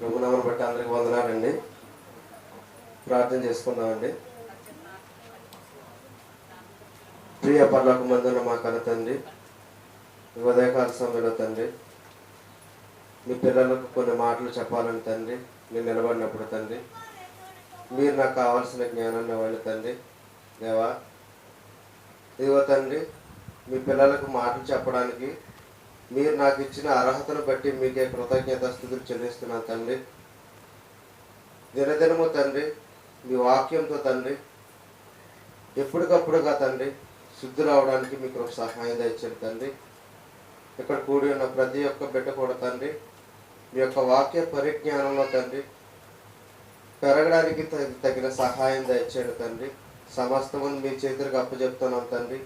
ప్రభునామను బట్టి అందరికి వందనాలండి. ప్రార్థన చేసుకున్నామండి ప్రియ పర్లకు మందున్న మా కన్న తండ్రి ఉదయకాల సమయంలో తండ్రి మీ పిల్లలకు కొన్ని మాటలు చెప్పాలని తండ్రి నేను నిలబడినప్పుడు తండ్రి మీరు నాకు కావాల్సిన జ్ఞానాన్ని ఇవ్వండి తండ్రి దేవా ఇదిగో తండ్రి మీ పిల్లలకు మాటలు చెప్పడానికి మీరు నాకు ఇచ్చిన అర్హతను బట్టి మీకే కృతజ్ఞత స్థుతులు చెల్లిస్తున్నాను తండ్రి. దినదినము తండ్రి మీ వాక్యంతో తండ్రి ఎప్పటికప్పుడుగా తండ్రి శుద్ధి రావడానికి మీకు ఒక సహాయం దయచేది తండ్రి. ఇక్కడ కూడి ఉన్న ప్రతి ఒక్క బిడ్డ కూడా తండ్రి మీ యొక్క వాక్య పరిజ్ఞానంలో తండ్రి పెరగడానికి తగిన సహాయం దయచేయండి తండ్రి. సమస్తమును మీ చేతులకు అప్పచెప్తున్నాం తండ్రి.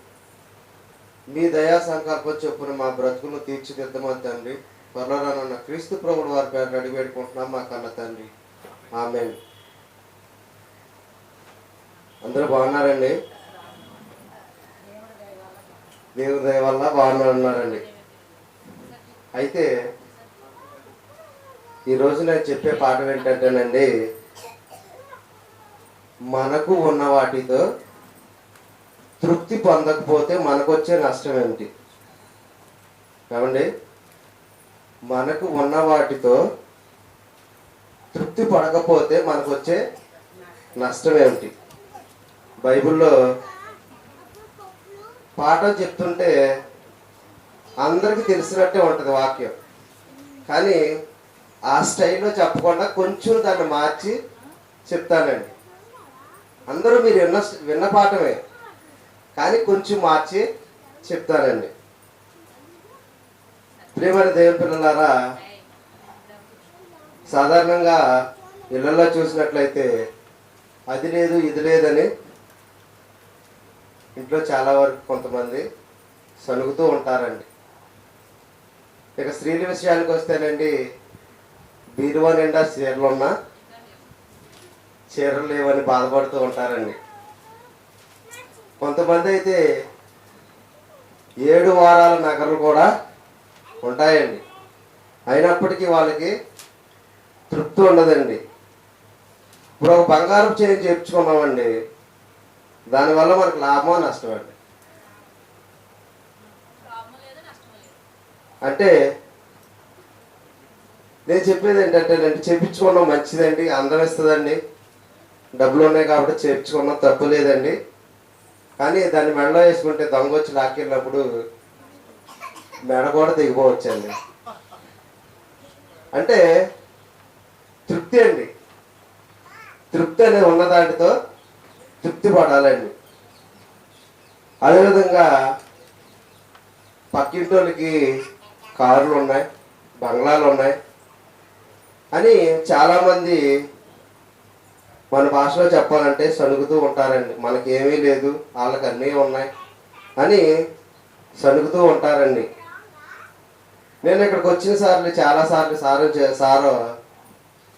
మీ దయా సంకల్పం చొప్పున మా బ్రతుకును తీర్చిదిద్దమా తండ్రి. త్వరలోనన్న క్రీస్తు ప్రభుడు వారి పేరు అడిగి పెట్టుకుంటున్నాం మా కన్న తండ్రి. ఆమె అందరూ బాగున్నారండి? దేవుని దయ వల్ల బాగున్నారండి అయితే ఈరోజు నేను చెప్పే పాఠం ఏంటంటేనండి మనకు ఉన్న వాటితో తృప్తి పొందకపోతే మనకు వచ్చే నష్టం ఏమిటి? ఏమండి? మనకు ఉన్న వాటితో తృప్తి పడకపోతే మనకు వచ్చే నష్టం ఏమిటి? బైబిల్లో పాఠం చెప్తుంటే అందరికీ తెలిసినట్టే ఉంటుంది వాక్యం. కానీ ఆ స్టైల్లో చెప్పకుండా కొంచెం దాన్ని మార్చి చెప్తానండి. అందరూ మీరు విన్న విన్న పాఠమే. కానీ కొంచెం మార్చి చెప్తారండి ప్రియమైన దేవుని పిల్లలారా సాధారణంగా ఇళ్ళలో చూసినట్లయితే అది లేదు ఇది లేదని ఇంట్లో చాలా వరకు కొంతమంది సనుగుతూ ఉంటారండి. ఇక స్త్రీల విషయానికి వస్తేనండి బీరువా నిండా చీరలున్నా చీరలు లేవని బాధపడుతూ ఉంటారండి. కొంతమంది అయితే ఏడు వారాల నగలు కూడా ఉంటాయండి. అయినప్పటికీ వాళ్ళకి తృప్తి ఉండదండి. ఇప్పుడు ఒక బంగారం చేయి చేర్చుకున్నామండి. దానివల్ల మనకు లాభమా నష్టం అండి అంటే నేను చెప్పేది ఏంటంటే అంటే చేపించుకున్నాం మంచిదండి అందం ఇస్తుందండి. డబ్బులు ఉన్నాయి కాబట్టి చేర్చుకున్నాం తప్పు లేదండి. కానీ దాన్ని మెడలో వేసుకుంటే దొంగ వచ్చి లాక్కెళ్ళినప్పుడు మెడ కూడా దిగిపోవచ్చండి అంటే తృప్తి అండి. తృప్తి అనేది ఉన్న దాంట్లో తృప్తి పడాలండి. అదేవిధంగా పక్కింటోళ్ళకి కార్లు ఉన్నాయి బంగ్లాలు ఉన్నాయి అని చాలామంది మన భాషలో చెప్పాలంటే సణుగుతూ ఉంటారండి. మనకి ఏమీ లేదు వాళ్ళకి అన్నీ ఉన్నాయి అని సణుగుతూ ఉంటారండి. నేను ఇక్కడికి వచ్చిన సార్లు చాలా సార్లు సారు చే- సారు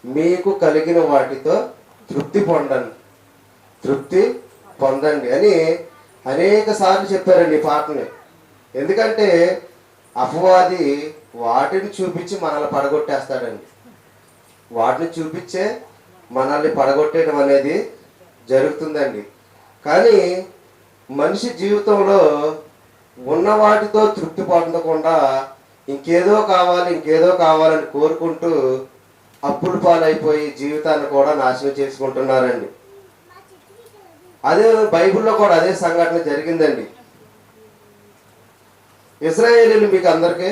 మీకు కలిగిన వాటితో తృప్తి పొందండి. తృప్తి పొందండి అని అనేక సార్లు చెప్పారండి ఈ పాటని. ఎందుకంటే అపవాది వాటిని చూపించి మనల్ని పడగొట్టేస్తాడండి. వాటిని చూపించే మనల్ని పడగొట్టేయడం అనేది జరుగుతుందండి. కానీ మనిషి జీవితంలో ఉన్న వాటితో తృప్తి పొందకుండా ఇంకేదో కావాలి ఇంకేదో కావాలని కోరుకుంటూ అప్పుల పాలైపోయి జీవితాన్ని కూడా నాశనం చేసుకుంటున్నారండి. అదే బైబిల్లో కూడా అదే సంఘటన జరిగిందండి. ఇస్రాయేలీలు మీకు అందరికీ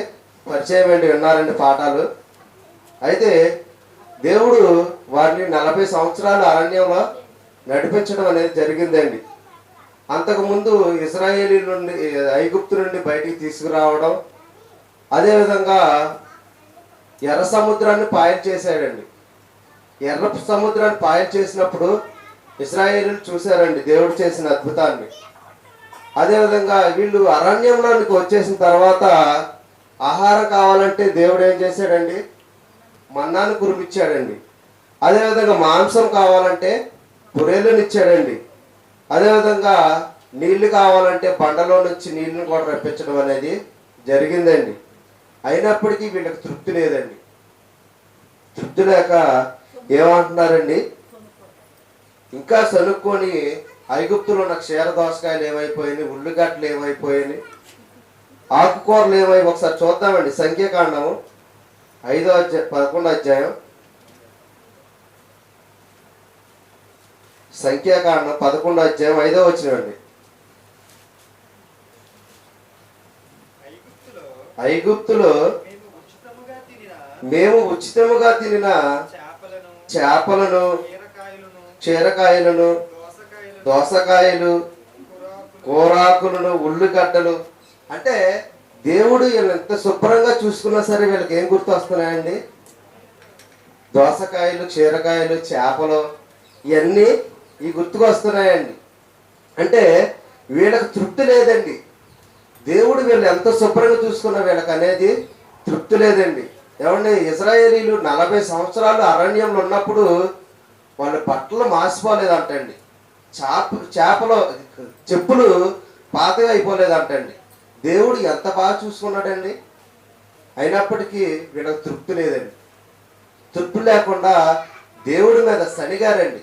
పరిచయం అండి విన్నారండి పాఠాలు. అయితే దేవుడు వారిని నలభై సంవత్సరాలు అరణ్యంలో నడిపించడం అనేది జరిగిందండి. అంతకుముందు ఇస్రాయేలీ నుండి ఐగుప్తు నుండి బయటికి తీసుకురావడం అదేవిధంగా ఎర్ర సముద్రాన్ని పాయలు చేశాడండి. ఎర్ర సముద్రాన్ని పాయలు చేసినప్పుడు ఇస్రాయేలీలు చూశారండి దేవుడు చేసిన అద్భుతాన్ని. అదేవిధంగా వీళ్ళు అరణ్యంలోనికి వచ్చేసిన తర్వాత ఆహారం కావాలంటే దేవుడు ఏం చేశాడండి? మన్నాను కురిపించాడండి. అదేవిధంగా మాంసం కావాలంటే పురేలను ఇచ్చాడండి అదేవిధంగా నీళ్ళు కావాలంటే బండలో నుంచి నీళ్ళని కూడా రప్పించడం అనేది జరిగిందండి. అయినప్పటికీ వీళ్ళకి తృప్తి లేదండి. తృప్తి లేక ఏమంటున్నారండి? ఇంకా సనుక్కొని ఐగుప్తులో ఉన్న క్షీర దోసకాయలు ఏమైపోయినాయి? ఉల్లిగడ్డలు ఏమైపోయినాయి? ఆకుకూరలు ఏమై ఒకసారి చూద్దామండి సంఖ్యాకాండము. ఐదో అధ్యాయం పదకొండో అధ్యాయం. సంఖ్యాకాండం పదకొండో అధ్యాయం ఐదో వచ్చినండి ఐగుప్తులో మేము ఉచితముగా తినిన చేపలను చీరకాయలను దోసకాయలు కూరాకులు కూరాకులను ఉల్లిగడ్డలు అంటే దేవుడు ఎంత శుభ్రంగా చూసుకున్నా సరే వీళ్ళకి ఏం గుర్తు వస్తున్నాయండి దోసకాయలు చీరకాయలు చేపలు ఇవన్నీ ఈ గుర్తుకు వస్తున్నాయండి. అంటే వీళ్ళకి తృప్తి లేదండి. దేవుడు వీళ్ళు ఎంత శుభ్రంగా చూసుకున్న వీళ్ళకి అనేది తృప్తి లేదండి. ఏమండి? ఇజ్రాయేలీలు నలభై సంవత్సరాలు అరణ్యంలో ఉన్నప్పుడు వాళ్ళ బట్టలు మాసిపోలేదంటండి. చేప చేపలు చెప్పులు పాతగా అయిపోలేదంటండి. దేవుడు ఎంత బాగా చూసుకున్నాడండి? అయినప్పటికీ వీళ్ళకి తృప్తి లేదండి. తృప్తి లేకుండా దేవుడి మీద శనిగారండి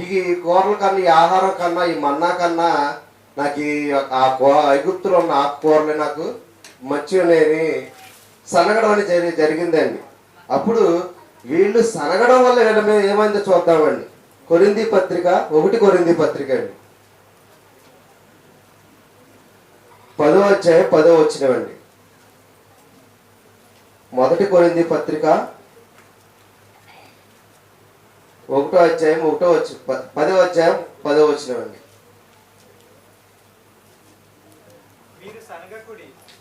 ఈ కూరల కన్నా ఈ ఆహారం కన్నా ఈ మన్నా కన్నా నాకు ఈ ఆ ఐగుప్తులో ఉన్న ఆకుకూరలు నాకు మంచిగానేని సనగడం అని జరిగిందండి. అప్పుడు వీళ్ళు సనగడం వల్ల వీళ్ళ మీద ఏమైందో చూద్దామండి. కొరింది పత్రిక ఒకటి కొరింది పత్రిక అండి. పదో అధ్యాయం పదో వచ్చినవండి మొదటి కొరింది పత్రిక ఒకటో అధ్యాయం ఒకటో వచ్చి పదో అధ్యాయం పదో వచ్చినవండి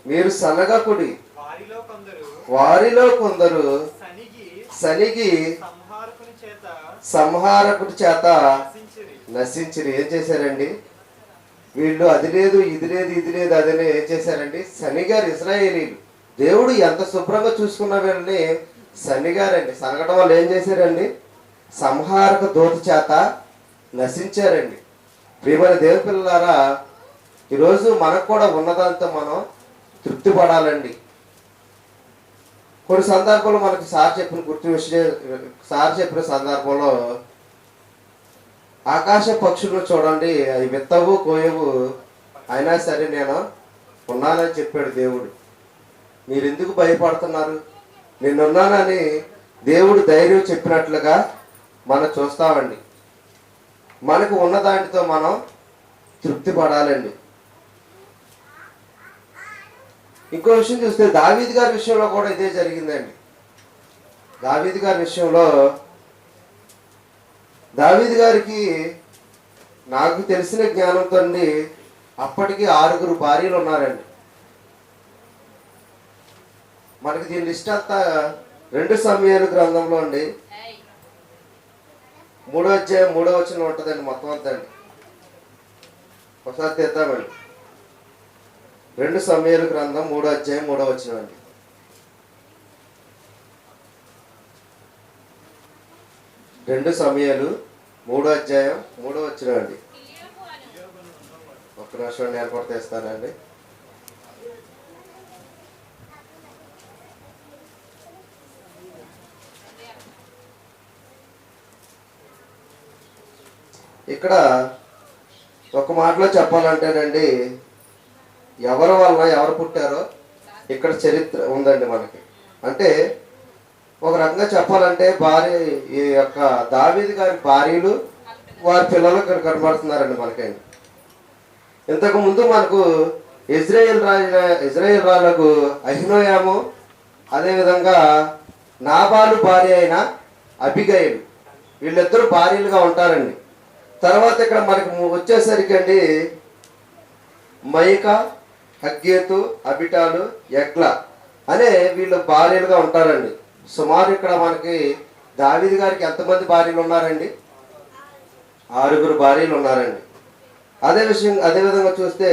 మీరు సనగకుడి. వారిలో కొందరు వారిలో కొందరు సనిగి సంహారకుడి చేత నశించిరి. ఏం చేశారండి? వీళ్ళు అది లేదు ఇది లేదు ఇది లేదు అది లేదు ఏం చేశారండి శనిగారు ఇస్రాయేలీలు. దేవుడు ఎంత శుభ్రంగా చూసుకున్న వీళ్ళని శనిగారండి సనగటం వల్ల ఏం చేశారండి? సంహారక దూత చేత నశించారండి. ప్రియమైన దేవుని పిల్లలారా ఈరోజు మనకు కూడా ఉన్నదంతా మనం తృప్తి పడాలండి కొన్ని సందర్భాలు మనకు సార్ చెప్పిన గుర్తు విషయం సార్ చెప్పిన సందర్భంలో ఆకాశ పక్షులు చూడండి అవి విత్తవు కోయవు. అయినా సరే నేను ఉన్నానని చెప్పాడు దేవుడు. మీరు ఎందుకు భయపడుతున్నారు? నేనున్నానని దేవుడు ధైర్యం చెప్పినట్లుగా మనం చూస్తామండి. మనకు ఉన్న దాంట్లో మనం తృప్తి పడాలండి ఇంకో విషయం చూస్తే దావీద్ గారి విషయంలో కూడా ఇదే జరిగిందండి. దావీద్ గారి విషయంలో దావీద్ గారికి నాకు తెలిసిన జ్ఞానంతో అండి అప్పటికి ఆరుగురు భార్యలు ఉన్నారండి. మనకి దీని లిస్ట్ అంతా రెండు సమయాలు గ్రంథంలో అండి. మూడో అధ్యాయం మూడో వచ్చిన ఉంటుందండి మొత్తం అంతా అండి. ఒకసారి తెద్దామండి. రెండు సమయాలు గ్రంథం మూడో అధ్యాయం మూడో వచ్చిన రెండు సమయాలు మూడో అధ్యాయం మూడో వచ్చిన అండి. ఒక్క నిమిషం ఏర్పాటు చేస్తానండి ఇక్కడ ఒక మాటలో చెప్పాలంటేనండి ఎవరి వల్ల ఎవరు పుట్టారో ఇక్కడ చరిత్ర ఉందండి మనకి. అంటే ఒక రకంగా చెప్పాలంటే భార్య ఈ యొక్క దావీది గారి భార్యలు వారి పిల్లలు ఇక్కడ కనబడుతున్నారండి మనకైనా ఇంతకు ముందు మనకు ఇజ్రాయెల్ రాజు ఇజ్రాయెల్ రాళ్ళకు అహినోయాము అదేవిధంగా నాబాలు భార్య అయిన అబిగైలు. వీళ్ళిద్దరూ భార్యలుగా ఉంటారండి. తర్వాత ఇక్కడ మనకు వచ్చేసరికి అండి మైక హగ్గేతు అబిటాలు ఎగ్ల అనే వీళ్ళు భార్యలుగా ఉంటారండి. సుమారు ఇక్కడ మనకి దావిది గారికి ఎంతమంది భార్యలు ఉన్నారండి? ఆరుగురు భార్యలు ఉన్నారండి. అదే విషయం అదే విధంగా చూస్తే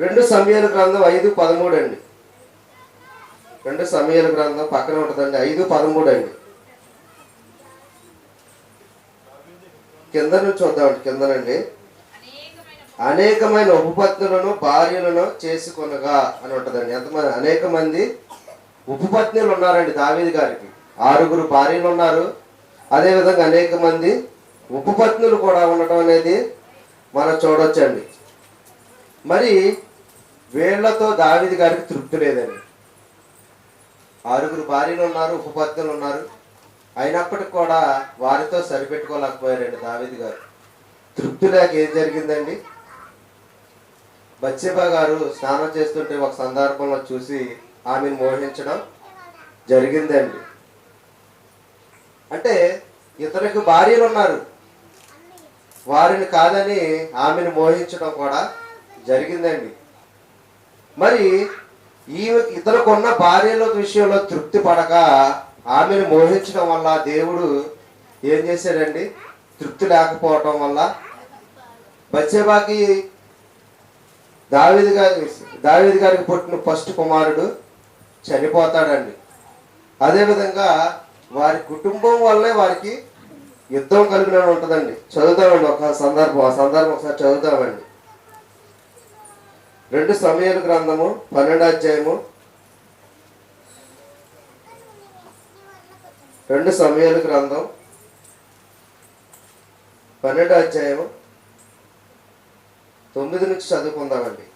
రెండు సమయాల గ్రంథం ఐదు పదమూడు అండి. రెండు సమయాల గ్రంథం పక్కన ఉంటుందండి. ఐదు పదమూడు అండి. కింద నుంచి చూద్దామండి కిందనండి. అనేకమైన ఉపపత్తులను భార్యలను చేసుకొనగా అని ఉంటుందండి. ఎంతమంది? అనేక మంది ఉపపత్నులు ఉన్నారండి దావేది గారికి. ఆరుగురు భార్యలు ఉన్నారు. అదేవిధంగా అనేక మంది ఉపపత్నులు కూడా ఉండటం అనేది మనం చూడొచ్చండి. మరి వీళ్ళతో దావీదు గారికి తృప్తి లేదండి. ఆరుగురు భార్యలు ఉన్నారు ఉపపత్నులు ఉన్నారు. అయినప్పటికి కూడా వారితో సరిపెట్టుకోలేకపోయారండి దావీదు గారు. తృప్తి లేక ఏం జరిగిందండి? బచ్చేబా గారు స్నానం చేస్తుంటే ఒక సందర్భంలో చూసి ఆమెను మోహించడం జరిగిందండి. అంటే ఇతనికి భార్యలు ఉన్నారు వారిని కాదని ఆమెను మోహించడం కూడా జరిగిందండి. మరి ఈ ఇతనుకున్న భార్యల విషయంలో తృప్తి పడక ఆమెను మోహించడం వల్ల దేవుడు ఏం చేశాడండి? తృప్తి లేకపోవటం వల్ల బచ్చేబాకి దావేది గారి దావేది గారికి పుట్టిన ఫస్ట్ కుమారుడు చనిపోతాడండి. అదేవిధంగా వారి కుటుంబం వల్లే వారికి యుద్ధం కలిగిన ఉంటుందండి. చదువుతామండి ఒక సందర్భం ఆ సందర్భం ఒకసారి చదువుతామండి. రెండు సమయాల గ్రంథము పన్నెండు అధ్యాయము రెండు సమయాల గ్రంథం పన్నెండు అధ్యాయము తొమ్మిది నుంచి చదువుకుందామండి.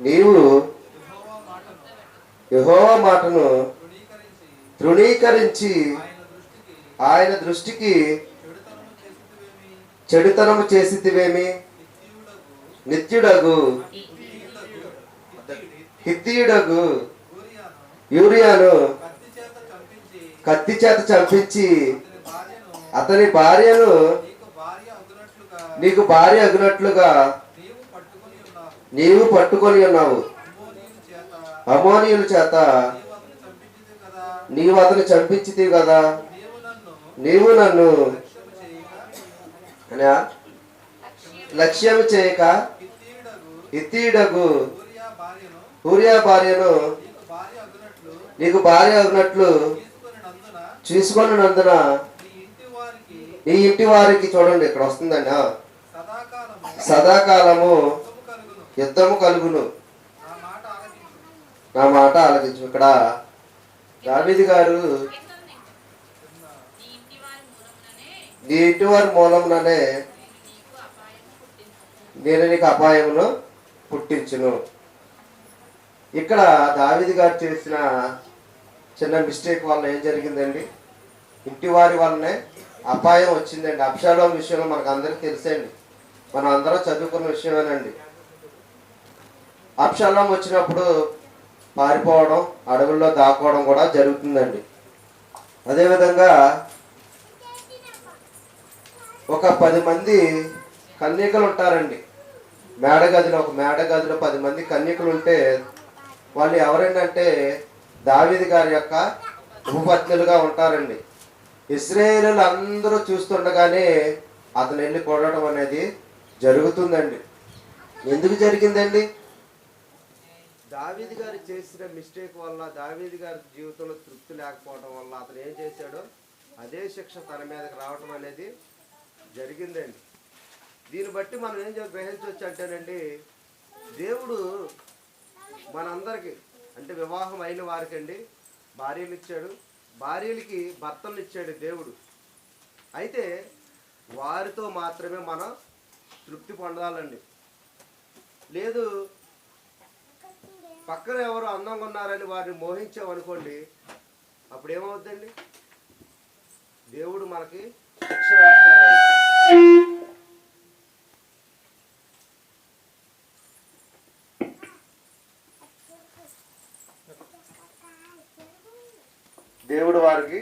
నీవు యెహోవా మాటను తృణీకరించి ఆయన దృష్టికి చెడుతనము చెడుతనము నిత్యుడగు. హిత్తియుడగు. యూరియాను కత్తి చేత చంపించి అతని భార్యను నీకు భార్య నీకు భార్య అగినట్లుగా నీవు పట్టుకొని ఉన్నావు నీవు పట్టుకొని ఉన్నావు అమ్మోనీయుని చేత అమోనియుల చేత నీవు అతను చంపించితివి కదా. నీవు నన్ను నీవు లక్ష్యం చేయక హిత్తీయుడగు ఇతీడగు ఊరియా భార్యను నీకు భార్య అగినట్లు చూసుకున్నందున నందున నీ ఇంటి వారికి చూడండి ఇక్కడ వస్తుందన్నా. సదాకాలము యుద్ధము కలుగును. నా మాట ఆలోచించు. ఇక్కడ దావీది గారు నీ ఇంటి వారి నేను నీకు పుట్టించును అపాయమును పుట్టించును. ఇక్కడ దావీదు గారు చేసిన చిన్న మిస్టేక్ వల్ల ఏం జరిగిందండి? ఇంటి వారి వల్లనే అపాయం వచ్చిందండి. అప్షాలోం విషయంలో మనకు అందరికీ తెలుసండి. మనం అందరం చదువుకున్న విషయమేనండి. అప్షాలం వచ్చినప్పుడు పారిపోవడం అడవుల్లో దాక్కోవడం కూడా జరుగుతుందండి. అదేవిధంగా ఒక పది మంది కన్యకలు ఉంటారండి మేడగదిలో ఒక మేడగదిలో పది మంది కన్యకలు ఉంటే వాళ్ళు ఎవరంటే దావిది గారి యొక్క భూపత్నులుగా ఉంటారండి. ఇస్రాయేలు అందరూ చూస్తుండగానే అతను వెళ్ళి కొడటం అనేది జరుగుతుందండి. ఎందుకు జరిగిందండి? దావీది గారు చేసిన మిస్టేక్ వల్ల దావీది గారి జీవితంలో తృప్తి లేకపోవడం వల్ల అతను ఏం చేశాడో? అదే శిక్ష తన మీదకి రావటం అనేది జరిగిందండి. దీన్ని బట్టి మనం ఏం గ్రహించవచ్చు అంటేనండి దేవుడు మనందరికీ అంటే వివాహం అయిన వారికండి భార్యలు ఇచ్చాడు భార్యలకి భర్తలు ఇచ్చాడు దేవుడు. అయితే వారితో మాత్రమే మనం తృప్తి పొందాలండి. లేదు పక్కన ఎవరు అందంగా ఉన్నారని వారిని మోహించామనుకోండి అప్పుడు ఏమవుద్దండి దేవుడు మనకి శిక్ష వేస్తాడు. దేవుడు వారికి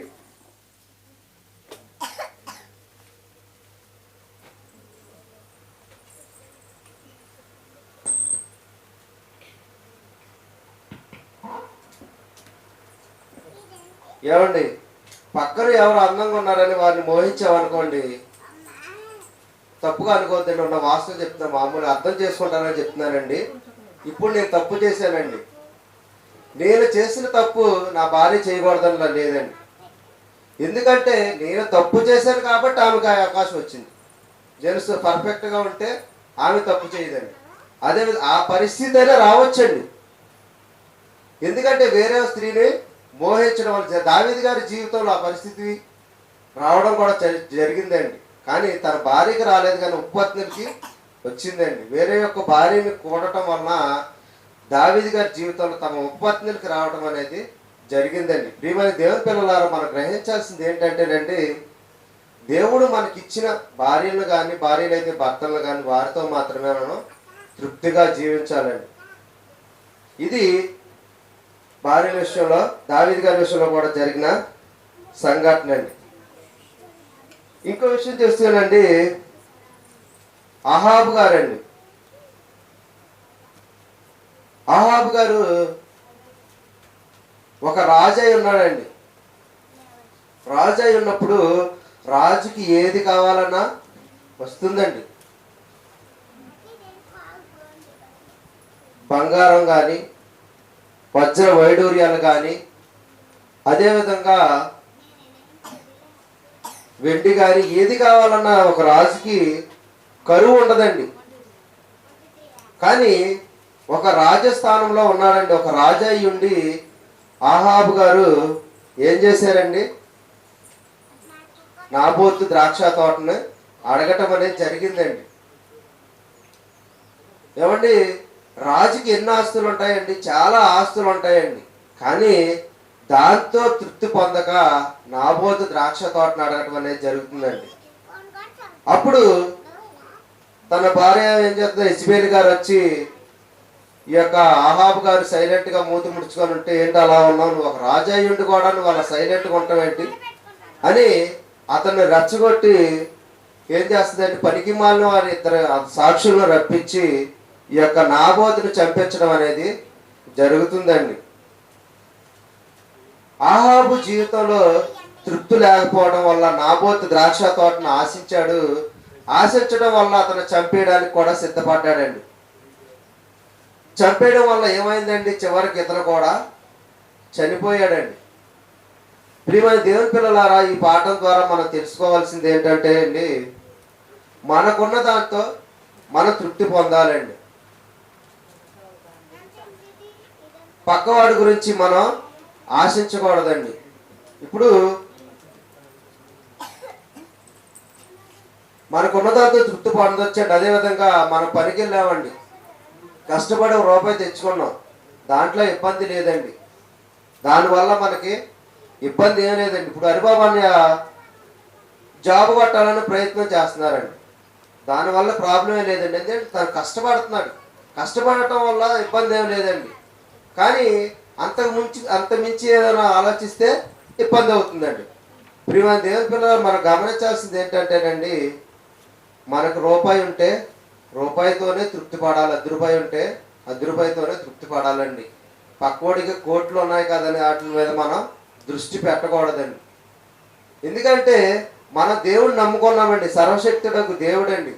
ఏమండి? పక్కన ఎవరు అందంగా ఉన్నారని వారిని మోహించామనుకోండి తప్పుగా అనుకోవద్దండి. ఉన్న వాస్తవం చెప్తున్నా మామూలు అర్థం చేసుకుంటానని చెప్తున్నానండి. ఇప్పుడు నేను తప్పు చేశానండి. నేను చేసిన తప్పు నా భార్య చేయకూడదని లేదండి. ఎందుకంటే నేను తప్పు చేశాను కాబట్టి ఆమెకు ఆ అవకాశం వచ్చింది. జెంట్స్ పర్ఫెక్ట్గా ఉంటే ఆమె తప్పు చేయదండి. అదే ఆ పరిస్థితి అయినా రావచ్చండి. ఎందుకంటే వేరే స్త్రీని మోహించడం వల్ల దావేది గారి జీవితంలో ఆ పరిస్థితి రావడం కూడా జరిగిందండి. కానీ తన భార్యకి రాలేదు కానీ ఉపపత్నికి వచ్చిందండి. వేరే యొక్క భార్యని కూడటం వలన దావేది గారి జీవితంలో తమ ఉపపత్నికి రావడం అనేది జరిగిందండి. ప్రియమైన దేవుని పిల్లలారా మనం గ్రహించాల్సింది ఏంటంటేనండి దేవుడు మనకిచ్చిన భార్యలు కానీ భార్యలు అయితే భర్తలు కానీ వారితో మాత్రమే మనం తృప్తిగా జీవించాలండి. ఇది భార్యల విషయంలో దావీది గారి విషయంలో కూడా జరిగిన సంఘటన అండి. ఇంకో విషయం చూస్తేనండి అహాబ్ గారండి. అహాబ్ గారు ఒక రాజై ఉన్నాడండి. రాజై ఉన్నప్పుడు రాజుకి ఏది కావాలన్నా వస్తుందండి. బంగారం కానీ వజ్ర వైడూర్యాలు కానీ అదేవిధంగా వెండి కానీ ఏది కావాలన్నా ఒక రాజుకి కరువు ఉండదండి. కానీ ఒక రాజస్థానంలో ఉన్నాడండి ఒక రాజా ఉండి ఆహాబు గారు ఏం చేశారండి? నాబోతు ద్రాక్ష తోటను అడగటం అనేది జరిగిందండి. ఏమండి? రాజుకి ఎన్ని ఆస్తులు ఉంటాయండి చాలా ఆస్తులు ఉంటాయండి కానీ దాంతో తృప్తి పొందక నాబోతు ద్రాక్ష తోటను అడగటం అనేది జరుగుతుందండి. అప్పుడు తన భార్య ఏం చేస్తుంది ఇస్బేల్ గారు వచ్చి ఈ యొక్క ఆహాబ్ గారు సైలెంట్గా మూతి ముడుచుకొని ఉంటే ఏంటి అలా ఉన్నావు? నువ్వు ఒక రాజాయుండి కూడా నువ్వు అలా సైలెంట్గా ఉంటావేంటి? అని అతన్ని రెచ్చగొట్టి ఏం చేస్తుందంటే పనికి మాలిన వారి ఇద్దరు సాక్షులను రప్పించి ఈ యొక్క నాబోతును చంపించడం అనేది జరుగుతుందండి. ఆహాబు జీవితంలో తృప్తి లేకపోవడం వల్ల నాబోతు ద్రాక్ష తోటను ఆశించాడు. ఆశించడం వల్ల అతను చంపేయడానికి కూడా సిద్ధపడ్డాడండి. చంపేయడం వల్ల ఏమైందండి? చివరికి ఇతను కూడా చనిపోయాడండి. ప్రియమైన దేవుని పిల్లలారా ఈ పాఠం ద్వారా మనం తెలుసుకోవాల్సింది ఏంటంటే అండి మనకున్న దాంతో మనం తృప్తి పొందాలండి. పక్కవాడి గురించి మనం ఆశించకూడదండి. ఇప్పుడు మనకున్న దాంతో తృప్తి పొందొచ్చండి. అదేవిధంగా మనం పనికి వెళ్ళామండి కష్టపడి రూపాయి తెచ్చుకున్నాం. దాంట్లో ఇబ్బంది లేదండి. దానివల్ల మనకి ఇబ్బంది ఏం లేదండి. ఇప్పుడు హరిబాబు అన్నయ్య జాబ్ కొట్టాలని ప్రయత్నం చేస్తున్నారండి. దానివల్ల ప్రాబ్లం ఏం లేదండి. ఎందుకంటే తను కష్టపడుతున్నాడు. కష్టపడటం వల్ల ఇబ్బంది ఏం లేదండి. కానీ అంతకు మించి అంత మించి ఏదైనా ఆలోచిస్తే ఇబ్బంది అవుతుందండి. ప్రియమైన దేవుని పిల్లలు మనం గమనించాల్సింది ఏంటంటేనండి మనకు రూపాయి ఉంటే రూపాయితోనే తృప్తి పడాలి అర్ధ రూపాయి ఉంటే అర్ధ రూపాయితోనే తృప్తి పడాలండి. పక్కోడికి కోట్లు ఉన్నాయి కదని వాటి మీద మనం దృష్టి పెట్టకూడదండి. ఎందుకంటే మన దేవుడిని నమ్ముకున్నామండి సర్వశక్తుడకు దేవుడండి.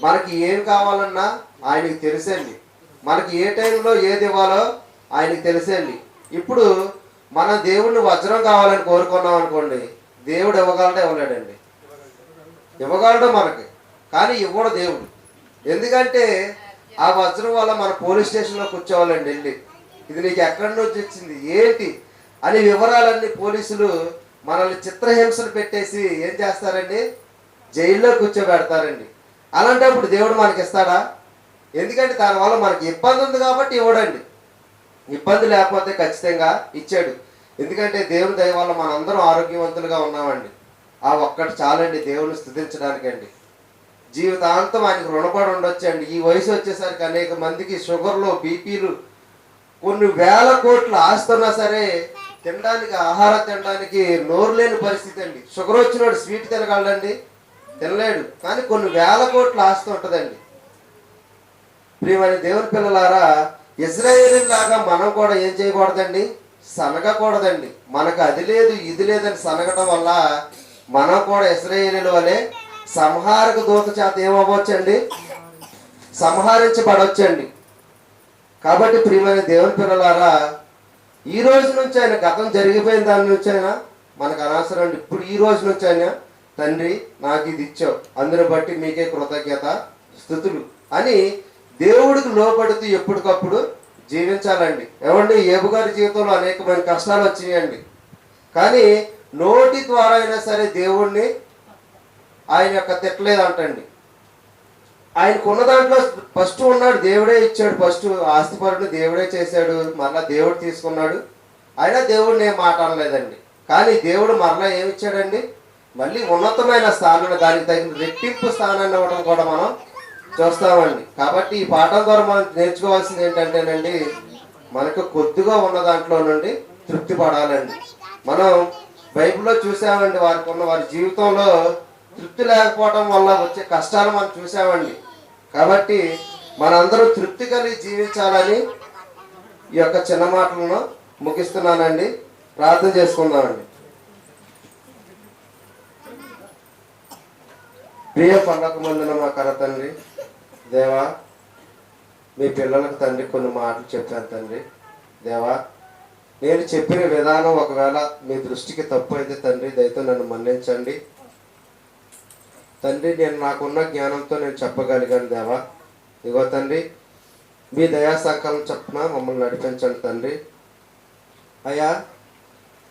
మనకి ఏం కావాలన్నా ఆయనకి తెలుసండి. మనకి ఏ టైంలో ఏది ఇవ్వాలో ఆయనకి తెలిసేయండి ఇప్పుడు మన దేవుణ్ణి వజ్రం కావాలని కోరుకున్నాం అనుకోండి దేవుడు ఇవ్వగలడే ఇవ్వలేడండి. ఇవ్వగలడు మనకి కానీ ఇవ్వడు దేవుడు. ఎందుకంటే ఆ వజ్రం వల్ల మన పోలీస్ స్టేషన్లో కూర్చోవాలండి వెళ్ళి. ఇది నీకు ఎక్కడి నుంచి వచ్చింది? ఏంటి? అని వివరాలన్నీ పోలీసులు మనల్ని చిత్రహింసలు పెట్టేసి ఏం చేస్తారండి? జైల్లో కూర్చోబెడతారండి. అలాంటప్పుడు దేవుడు మనకి ఇస్తాడా ఎందుకంటే దానివల్ల మనకి ఇబ్బంది ఉంది కాబట్టి ఇవ్వడండి. ఇబ్బంది లేకపోతే ఖచ్చితంగా ఇచ్చాడు. ఎందుకంటే దేవుని దయ వల్ల మనందరం ఆరోగ్యవంతులుగా ఉన్నామండి. ఆ ఒక్కటి చాలండి దేవుని స్థుతించడానికండి. జీవితాంతం ఆయనకు రుణపడి ఉండొచ్చండి. ఈ వయసు వచ్చేసరికి అనేక మందికి షుగర్లు బీపీలు కొన్ని వేల కోట్లు ఆస్తున్నా సరే తినడానికి ఆహారం తినడానికి నోరు లేని పరిస్థితి అండి. షుగర్ వచ్చినాడు స్వీట్ తినగలండి తినలేడు. కానీ కొన్ని వేల కోట్లు ఆస్తి ఉంటుందండి. ప్రియమైన దేవుని పిల్లలారా ఇజ్రాయేల్ లాగా మనం కూడా ఏం చేయకూడదండి? సనగకూడదండి. మనకు అది లేదు ఇది లేదని సనగటం వల్ల మనం కూడా ఇజ్రాయేలీల వలె సంహారక దూత చేత ఏమవ్వచ్చండి? సంహరించబడవచ్చండి కాబట్టి ప్రియమైన దేవుని పిల్లలారా ఈ రోజు నుంచి ఆయన గతం జరిగిపోయిన దాని నుంచి అయినా మనకు అనవసరం అండి. ఇప్పుడు ఈ రోజు నుంచి అయినా తండ్రి నాకు ఇది ఇచ్చావు. అందుని బట్టి మీకే కృతజ్ఞత స్థుతులు అని దేవుడికి లోపడుతూ ఎప్పటికప్పుడు జీవించాలండి. ఏమండి? ఏబు గారి జీవితంలో అనేకమైన కష్టాలు వచ్చినాయండి. కానీ నోటి ద్వారా అయినా సరే దేవుణ్ణి ఆయన యొక్క తిట్టలేదంటండి. ఆయనకు ఉన్న దాంట్లో ఫస్ట్ ఉన్నాడు దేవుడే ఇచ్చాడు. ఫస్ట్ ఆస్తిపరుడు దేవుడే చేశాడు మరలా దేవుడు తీసుకున్నాడు. అయినా దేవుడిని ఏం మాట్లాడలేదండి కానీ దేవుడు మరలా ఏమి ఇచ్చాడండి? మళ్ళీ ఉన్నతమైన స్థానాన్ని దానికి తగిన రెట్టింపు స్థానాన్ని ఇవ్వడం కూడా మనం చూస్తామండి. కాబట్టి ఈ పాఠం ద్వారా మనం నేర్చుకోవాల్సింది ఏంటంటేనండి మనకు కొద్దిగా ఉన్న దాంట్లో నుండి తృప్తి పడాలండి. మనం బైబిల్లో చూసామండి వారికి ఉన్న వారి జీవితంలో తృప్తి లేకపోవడం వల్ల వచ్చే కష్టాలు మనం చూసామండి. కాబట్టి మనందరూ తృప్తి కలిగి జీవించాలని ఈ యొక్క చిన్న మాటలను ముగిస్తున్నానండి. ప్రార్థన చేసుకుందామండి. ప్రియ పండగ మందున మా కర తండ్రి దేవా మీ పిల్లలకు తండ్రి కొన్ని మాటలు చెప్పాను తండ్రి. దేవా నేను చెప్పిన విధానం ఒకవేళ మీ దృష్టికి తప్పు అయితే తండ్రి దయతో నన్ను మన్నించండి. తండ్రి నేను నాకున్న జ్ఞానంతో నేను చెప్పగలిగాను దేవా. ఇగో తండ్రి మీ దయా చెప్పిన మమ్మల్ని నడిపించండి తండ్రి. అయ్యా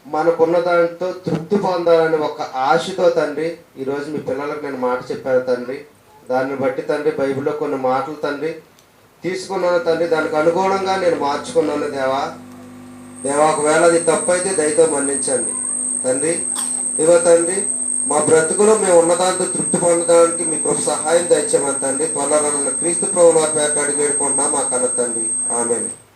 మనకున్న దాంతో తృప్తి పొందాలని ఒక ఆశతో తండ్రి ఈరోజు మీ పిల్లలకు నేను మాట చెప్పాను తండ్రి. దాన్ని బట్టి తండ్రి బైబిల్లో కొన్ని మాటలు తండ్రి తీసుకున్నాను తండ్రి. దానికి అనుగుణంగా నేను మార్చుకున్నాను దేవా. దేవా ఒకవేళ అది తప్పు అయితే దయతో మన్నించండి. తండ్రి ఇవో తండ్రి మా బ్రతుకులో మేము ఉన్నదాంతో తృప్తి పొందడానికి మీకు సహాయం దయచేయమని తండ్రి. త్వరలో క్రీస్తు ప్రభుల వారి పేరు అడిగి వేడుకుంటున్నాం. మా కన్న తండ్రి. ఆమెను.